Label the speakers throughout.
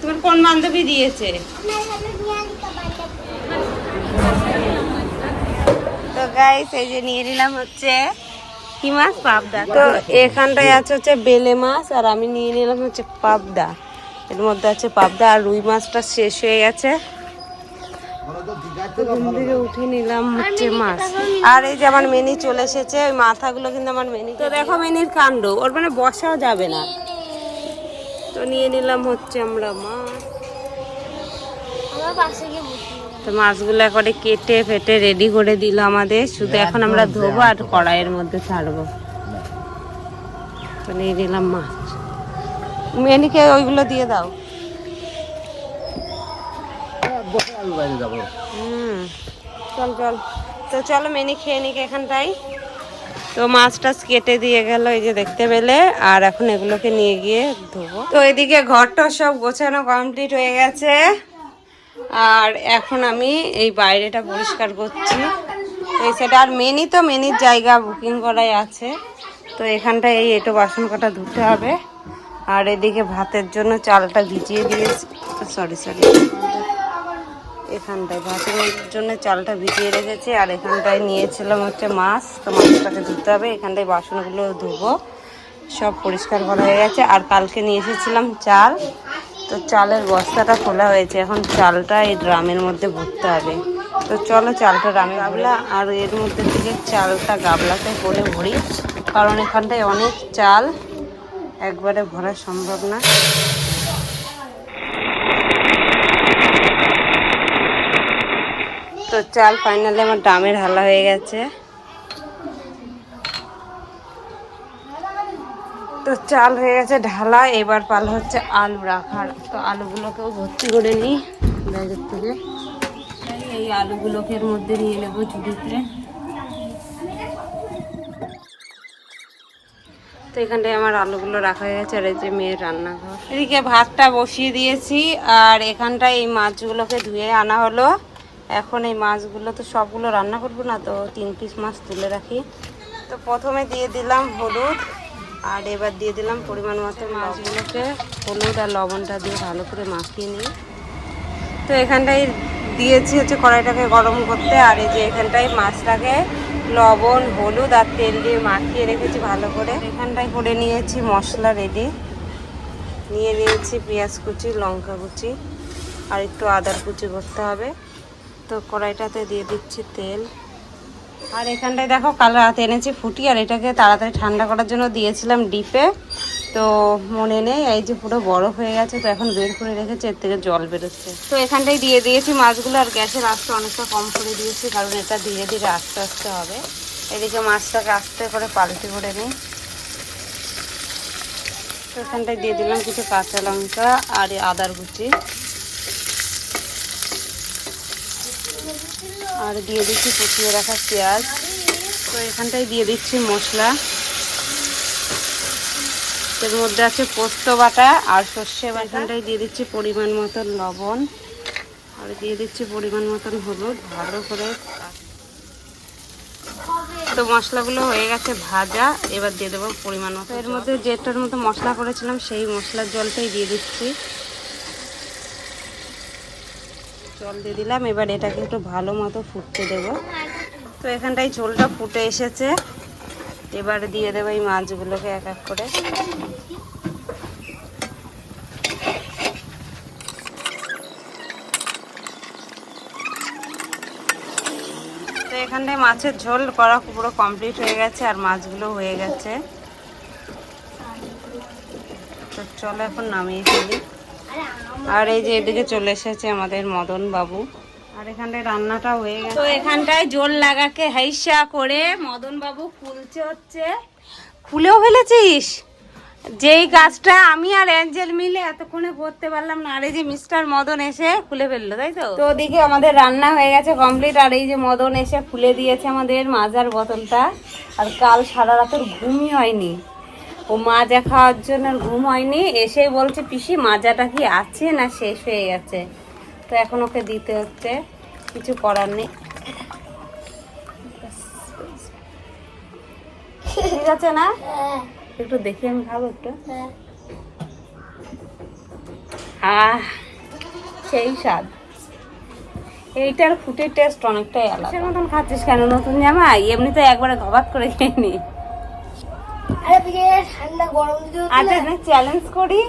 Speaker 1: তোমার কোন বান্ধবী দিয়েছে? তো গাইস এই যে নিয়ে নিলাম হচ্ছে কি মাছ পাবদা। তো এখানটায় আছে হচ্ছে বেলে মাছ, আর আমি নিয়ে নিলাম হচ্ছে পাবদা। এর মধ্যে আছে পাবদা আর রুই মাছটা শেষ হয়ে গেছে। ঘুম উঠে নিলাম হচ্ছে মাছ। আর এই যে আমার মেনি চলে এসেছে, ওই মাথাগুলো কিন্তু আমার মেনি তো দেখো মেনির কাণ্ড, ওর মানে বসাও যাবে না। তো নিয়ে নিলাম হচ্ছে আমরা মাছ। তো মাছগুলো একবারে কেটে ফেটে রেডি করে দিল আমাদের। শুধু এখন আমরা ধোবো আর কড়াইয়ের মধ্যে ছাড়বো। তো নিয়ে নিলাম মাছ। মেনিকে ওইগুলো দিয়ে দাও। হুম চল চল। তো চলো মেনি খেয়ে নিক এখানটাই তো মাছ টাছ কেটে দিয়ে গেল, এই যে দেখতে পেলে, আর এখন এগুলোকে নিয়ে গিয়ে ধোবো। তো এদিকে ঘরটা সব গোছানো কমপ্লিট হয়ে গেছে। আর এখন আমি এই বাইরেটা পরিষ্কার করছি। তো এই সেটা আর মেনি তো, মেনির জায়গা বুকিং করাই আছে। তো এখানটায় এই এটো বাসন কটা ধুতে হবে। আর এদিকে ভাতের জন্য চালটা ভিজিয়ে দিয়েছি। Sorry sorry. এখানটায় ভাতের জন্য চালটা ভিজিয়ে রেখেছি, আর এখানটায় নিয়েছিলাম হচ্ছে মাছ। তো মাছটাকে ধুতে হবে, এখানটায় বাসনগুলো ধুবো, সব পরিষ্কার করা হয়ে গেছে। আর কালকে নিয়ে এসেছিলাম চাল, তো চালের বস্তাটা খোলা হয়েছে। এখন চালটা এই ড্রামের মধ্যে ভরতে হবে। তো চলো চালটা ড্রামে গাবলা আর এর মধ্যে থেকে চালটা গাবলাতে করে ভরি, কারণ এখানটায় অনেক চাল, একবারে ভরা সম্ভব না। তো চাল ফাইনালি আমার ড্রামের হালা হয়ে গেছে। তো চাল হয়ে গেছে ঢালা, এবার পাল হচ্ছে আলু রাখার। তো আলুগুলোকেও ভর্তি করে নিই ব্যাগের থেকে। এই আলুগুলোকে মধ্যে নিয়ে নেব ঝুড়িতে তো এখানটায় আমার আলুগুলো রাখা হয়ে গেছে আর এই যে মেয়ের রান্নাঘর। এদিকে ভাতটা বসিয়ে দিয়েছি আর এখানটায় এই মাছগুলোকে ধুয়ে আনা হলো। এখন এই মাছগুলো তো সবগুলো রান্না করব না, তো তিন পিস মাছ তুলে রাখি। তো প্রথমে দিয়ে দিলাম হলুদ, আর এবার দিয়ে দিলাম পরিমাণ মতো মাছগুলোকে। হলুদ আর লবণটা দিয়ে ভালো করে মাখিয়ে নিই। তো এখানটায় দিয়েছি হচ্ছে কড়াইটাকে গরম করতে, আর এই যে এখানটায় মাছটাকে লবণ, হলুদ আর তেল দিয়ে মাখিয়ে রেখেছি ভালো করে। এখানটায় করে নিয়েছি মশলা রেডি নিয়ে নিয়েছি পেঁয়াজ কুচি, লঙ্কা কুচি, আর একটু আদার কুচি করতে হবে। তো কড়াইটাতে দিয়ে দিচ্ছি তেল। আর এখানটায় দেখো কাল রাতে এনেছি ফুটি, আর এটাকে তাড়াতাড়ি ঠান্ডা করার জন্য দিয়েছিলাম ডিপে। তো মনে নেই, এই যে পুরো বড় হয়ে গেছে, তো এখন বের করে রেখেছে, এর থেকে জল বেরোচ্ছে। তো এখানটায় দিয়ে দিয়েছি মাছগুলো, আর গ্যাসের আস্তে অনেকটা কম করে দিয়েছি, কারণ এটা ধীরে ধীরে আস্তে আস্তে হবে। এদিকে মাছটাকে আস্তে করে পাল্টে করে নিই। তো এখানটায় দিয়ে দিলাম কিছু কাঁচা লঙ্কা আর আদার কুচি আর দিয়ে দিচ্ছি কুচিয়ে রাখা পেঁয়াজ। তো এখানটায় দিয়ে দিচ্ছি মশলা। এর মধ্যে আছে পোস্ত বাটা আর সর্ষে বাটা। এখানটায় দিয়ে দিচ্ছি পরিমাণ মতন লবণ। আর দিয়ে দিচ্ছি পরিমাণ মতন হলুদ ভালো করে তো মশলাগুলো হয়ে গেছে ভাজা। এবার দিয়ে দেবো পরিমাণ মতো এর মধ্যে যেটার মতো মশলা করেছিলাম সেই মশলার জলটাই দিয়ে দিচ্ছি। জল দিয়ে দিলাম। এবার এটাকে একটু ভালো মতো ফুটতে দেবো। তো এখানটায় ঝোলটা ফুটে এসেছে। এবার দিয়ে দেবো এই মাছগুলোকে এক এক করে। তো এখানটায় মাছের ঝোল করা পুরো কমপ্লিট হয়ে গেছে আর মাছগুলো হয়ে গেছে। তো চলো এখন নামিয়ে ফেলি। আর এই যে এদিকে চলে এসেছে আমাদের মদন বাবু। আর এখানটায় রান্নাটা হয়ে গেছে। তো এখানটায় জোর লাগাকে হাইসা করে মদন বাবু খুলছে হচ্ছে। খুলেও ফেলেছিস? যেই গাছটা আমি আর অ্যাঞ্জেল মিলে এতক্ষণে করতে পারলাম না আর এই যে মিস্টার মদন এসে খুলে ফেলল তাই তো? তো ওদিকে আমাদের রান্না হয়ে গেছে কমপ্লিট আর এই যে মদন এসে খুলে দিয়েছে আমাদের মাজার বোতলটা। আর কাল সারা রাতের ঘুমই হয়নি। ও মাজা খাওয়ার জন্য ঘুম হয়নি এসেই বলছে পিসি মাজাটা কি আছে না শেষ হয়ে গেছে? তো এখন ওকে দিতে হচ্ছে কিছু করার নেই। ঠিক আছে না?
Speaker 2: হ্যাঁ।
Speaker 1: একটু দেখি আমি খাব একটু।
Speaker 2: হ্যাঁ।
Speaker 1: আহ সেই স্বাদ। এইটার ফুটের টেস্ট অনেকটাই আলাদা। মতন খাচ্ছিস কেন? নতুন জামা এমনি তো একবারে ঘবাত করে খেয়ে নি। আচ্ছা চ্যালেঞ্জ করি।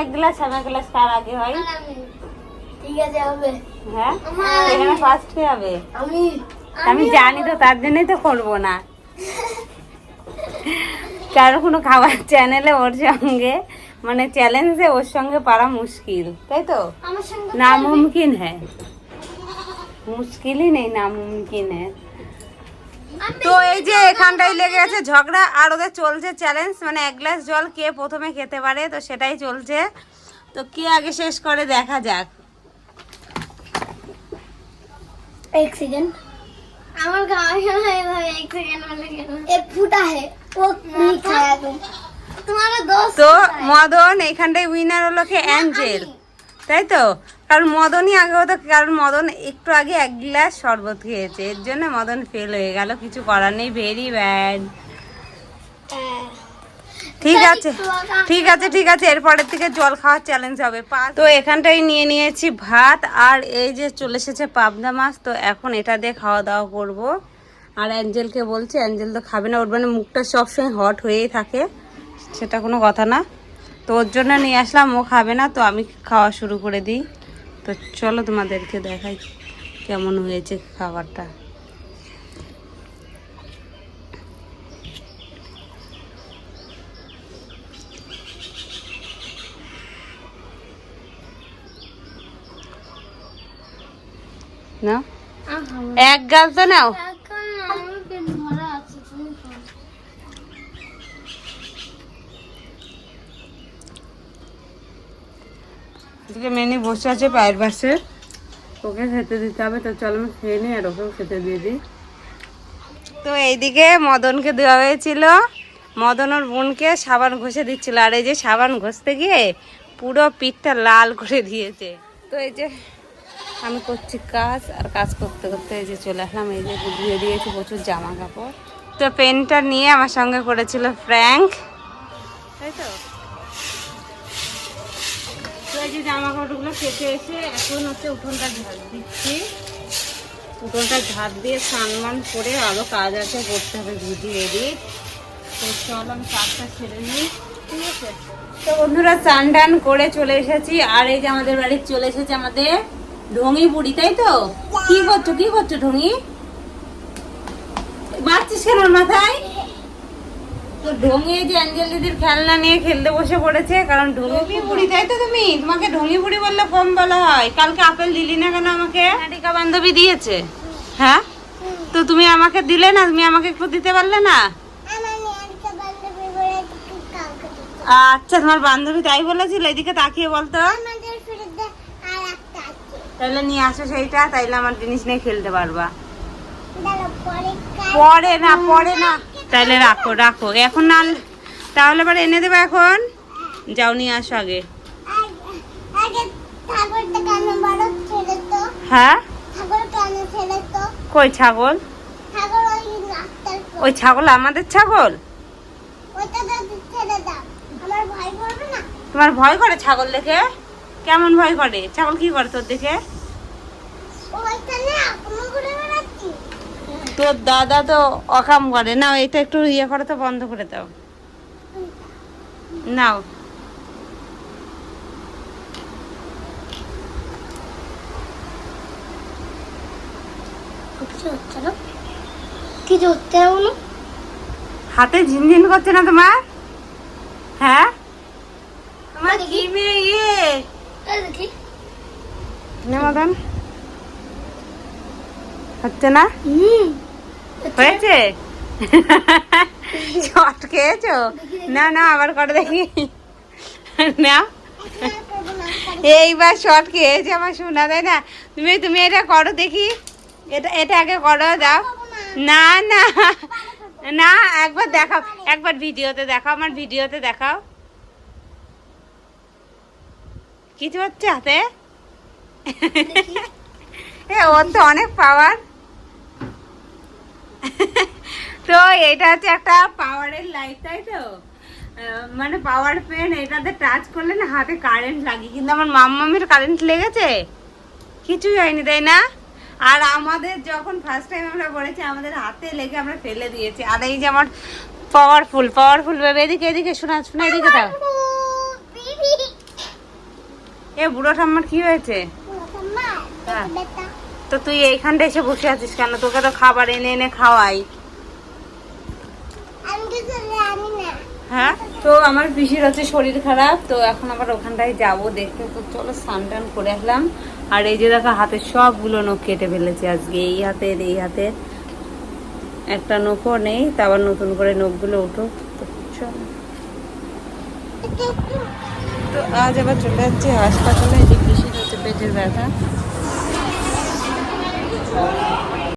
Speaker 1: এক গ্লাস গ্লাস আগে হ্যাঁ। এখানে ফার্স্ট
Speaker 2: আমি
Speaker 1: জানি তো তার জন্যই তো করব না। কারও কোনো খাবার চ্যানেলে ওর সঙ্গে মানে চ্যালেঞ্জে ওর সঙ্গে পারা মুশকিল তাই তো? নামুমকিন হ্যাঁ। মুশকিলই নেই নামুমকিন হ্যাঁ তো এই যে এখানটাই লেগে আছে ঝগড়া আর ওদের চলছে চ্যালেঞ্জ মানে এক গ্লাস জল কে প্রথমে খেতে পারে তো সেটাই চলছে। তো কে আগে শেষ করে দেখা যাক। তো মদন উইনার হলো কে অ্যাঞ্জেল তাই তো? কারণ মদনই আগে হতো কারণ মদন একটু আগে এক গ্লাস শরবত খেয়েছে। এর জন্য মদন ফেল হয়ে গেল কিছু করার নেই ভেরি ব্যাড ঠিক আছে ঠিক আছে ঠিক আছে এরপরের থেকে জল খাওয়ার চ্যালেঞ্জ হবে। তো এখানটাই নিয়ে নিয়েছি ভাত আর এই যে চলে এসেছে পাবদা মাছ তো এখন এটা দিয়ে খাওয়া দাওয়া করব। আর অ্যাঞ্জেলকে বলছি অ্যাঞ্জেল তো খাবে না ওর মানে মুখটা সবসময় হট হয়েই থাকে সেটা কোনো কথা না। তো ওর জন্য নিয়ে আসলাম ও খাবে না তো আমি খাওয়া শুরু করে দিই। তো চলো তোমাদেরকে দেখাই কেমন হয়েছে খাবারটা। না এক গাছ তো নাও
Speaker 2: এখন আমার পেট ভরা আছে তুমি খাও।
Speaker 1: এদিকে মেনি বসে আছে পায়ের পাশে ওকে খেতে দিতে হবে তো চল আমি খেয়ে নিই আর ওকেও খেতে দিয়ে দিই। তো এইদিকে মদনকে দেওয়া হয়েছিল। মদন ওর বোনকে সাবান ঘষে দিচ্ছিল। আর এই যে সাবান ঘষতে গিয়ে পুরো পিঠটা লাল করে দিয়েছে। তো এই যে আমি করছি কাজ আর কাজ করতে করতে এই যে চলে আসলাম। এই যে ধুয়ে দিয়েছি প্রচুর জামা কাপড়। তো পেনটা নিয়ে আমার সঙ্গে করেছিল ফ্র্যাঙ্ক। তাই তো তো? এই যে জামা কাপড়গুলো কেটে এসে এখন হচ্ছে উঠোনটা ঝাড় দিচ্ছি। উঠোনটা ঝাড় দিয়ে স্নান করে আরও কাজ আছে করতে হবে ভিডিও এডিট তো চল আমি কাজটা ছেড়ে নিই। ঠিক আছে? তো বন্ধুরা চান টান করে চলে এসেছি। আর এই যে আমাদের বাড়ি চলে এসেছে আমাদের ঢঙি বুড়ি, তাই তো? কি করছ? কি করছ ঢঙি? বাচ্চিস কেন মাথায়? তো ঢঙি যে অ্যাঞ্জেল দিদির খেলনা নিয়ে খেলতে বসে পড়েছে কারণ তাই তো তুমি? তোমাকে বললে কম বলা হয়। কালকে আপেল দিলি না কেন আমাকে? নাটিকা বান্ধবী দিয়েছে। হ্যাঁ? তো তুমি আমাকে দিলে না? তুমি আমাকে একটু দিতে পারলে না। আচ্ছা তোমার বান্ধবী তাই বলেছিল? এদিকে তাকিয়ে বলতো।
Speaker 2: আমাদের ফ্রিজে আর একটা আছে
Speaker 1: তাহলে নিয়ে আসো সেইটা তাইলে আমার জিনিস নিয়ে খেলতে পারবা।
Speaker 2: পরে
Speaker 1: না পরে না। তাহলে রাখো রাখো। এখন না তাহলে এবার এনে দেবো এখন। যাও, নিয়ে আসো আগে। হ্যাঁ? কই ছাগল?
Speaker 2: ওই
Speaker 1: ছাগল আমাদের ছাগল? তোমার ভয় করে ছাগল দেখে? কেমন ভয় করে? ছাগল কি করে তোর দেখে? তোর দাদা তো অকাম করে। নাও এটা একটু ইয়ে করে তো বন্ধ করে দাও। নাও।
Speaker 2: কিছু হচ্ছে না?
Speaker 1: হাতে ঝিনঝিন করছে না তোমার? হ্যাঁ? তোমার মেয়ে ইয়ে।
Speaker 2: দেখি।
Speaker 1: হচ্ছে না?
Speaker 2: হুম।
Speaker 1: হয়েছে? চট খেয়েছো? না না আবার করে দেখি। না? এইবার শর্ট খেয়েছে আমার শোনা তাই না? তুমি তুমি এটা করো দেখি। এটা এটা আগে করো দাও। না না না একবার দেখাও একবার ভিডিওতে দেখাও আমার ভিডিওতে দেখাও। কিছু হচ্ছে হাতে? এ ওর তো অনেক পাওয়ার তো এটা হচ্ছে একটা পাওয়ারের লাইট তাই তো? মানে পাওয়ার পেন এটাতে টাচ করলে না হাতে কারেন্ট লাগে। কিন্তু আমার মাম্মামের কারেন্ট লেগেছে? কিছুই হয়নি তাই না? আর আমাদের যখন ফার্স্ট টাইম আমরা পড়েছি আমাদের হাতে লেগে আমরা ফেলে দিয়েছি। আর এই যে আমার পাওয়ারফুল পাওয়ারফুল ভেবে এদিকে এদিকে শোনা শোনা এদিকে দাও। এ বুড়ো ঠাম্মার কি হয়েছে? হ্যাঁ। তো তুই এইখানটা এসে বসে আছিস কেন? তোকে তো খাবার এনে এনে খাওয়াই। হ্যাঁ? তো আমার পিসির হচ্ছে শরীর খারাপ তো এখন আবার ওখানটায় যাব দেখতে। তো চলো স্নান টান করে আসলাম। আর এই যে দেখো হাতের সবগুলো নখ কেটে ফেলেছে আজকে। এই হাতের এই হাতের। একটা নখও নেই তা আবার নতুন করে নখগুলো উঠুক। তো চলো। তো আজ আবার চলে যাচ্ছি হাসপাতালে যে পিসির হচ্ছে পেটের ব্যথা। Thank you.